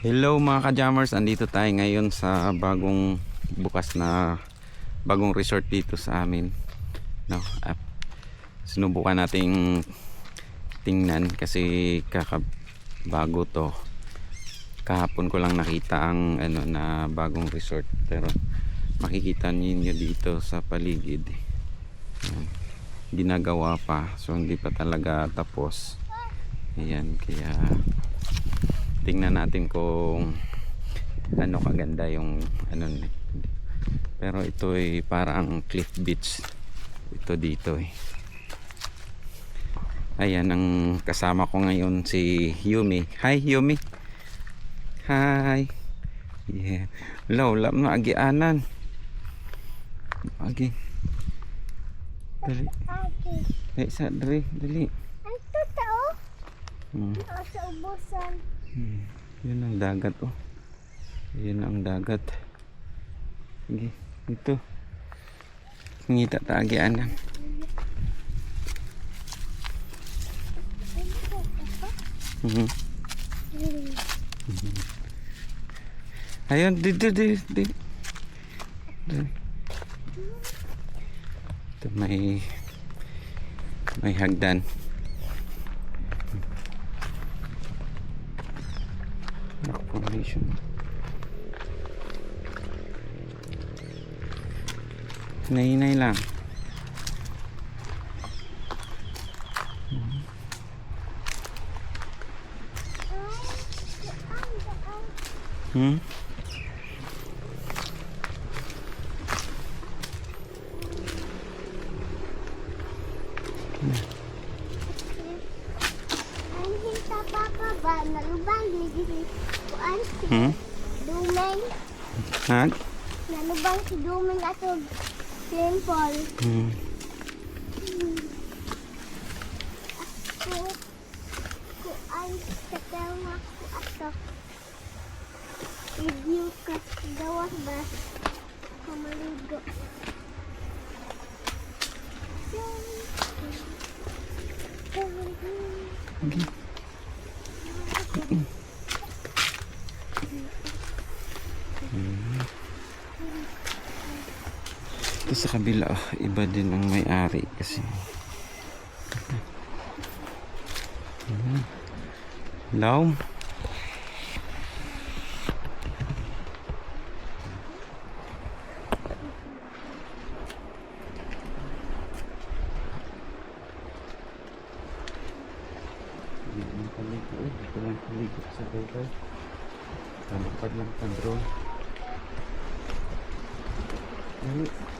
Hello mga ka-jammers, andito tayo ngayon sa bagong bukas na bagong resort dito sa amin. No, at sinubukan nating tingnan kasi kakabago to. Kahapon ko lang nakita ang ano na bagong resort pero makikita niyo dito sa paligid. Ayan. Ginagawa pa so hindi pa talaga tapos. Ayan kaya tingnan natin kung ano kaganda yung ano pero ito ay parang cliff beach. Ito dito eh. Ayan ang kasama ko ngayon si Yumi. Hi Yumi. Hi. Yeah. Hello lam na agianan agi dali dali sa dali dali? Hmm. Sa ubusan. Hmm, yun ang dagat oh. Yun ang dagat. Sige, ito. Ngita taagian lang. Mhm. Ayun, di, di, di, di. Di. Ito may may hagdan. Formation. Hinay-hinay lang. Hmm? Ang hinta pa pa ba? Nalubang gigi si Hmm? Dumeng. Ha? Nalubang si Dumeng ato simple. Hmm. Ku kuan sa tawa ku ato. Review ka gawas ba? Kamaligo. Okay. Ito sa kabila, oh, iba din ang may-ari kasi. Hello? Hindi lang paligo eh. Ito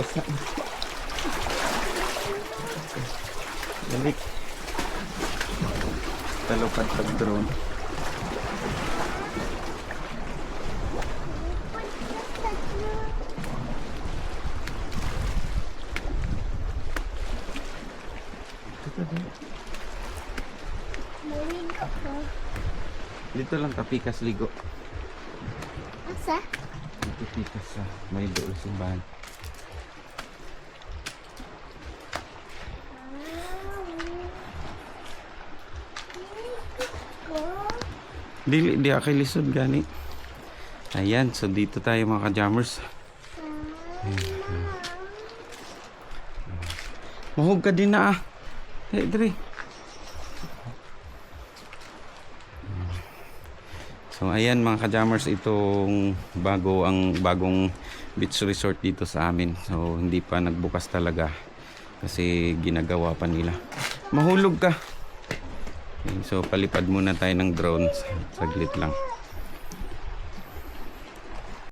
Basa. Balik. Talupad pag drone. Maligo ko. Dito lang kapikas ligo. Asa? Dito pikas sa may doon simbahan. Dili di akay lisod gani. Ayan, so dito tayo mga ka-jammers. Mahog ka din na ah. Hey, dre. So ayan mga ka-jammers, itong bago ang bagong beach resort dito sa amin. So hindi pa nagbukas talaga kasi ginagawa pa nila. Mahulog ka. Okay, so palipad muna tayo ng drone. Saglit lang.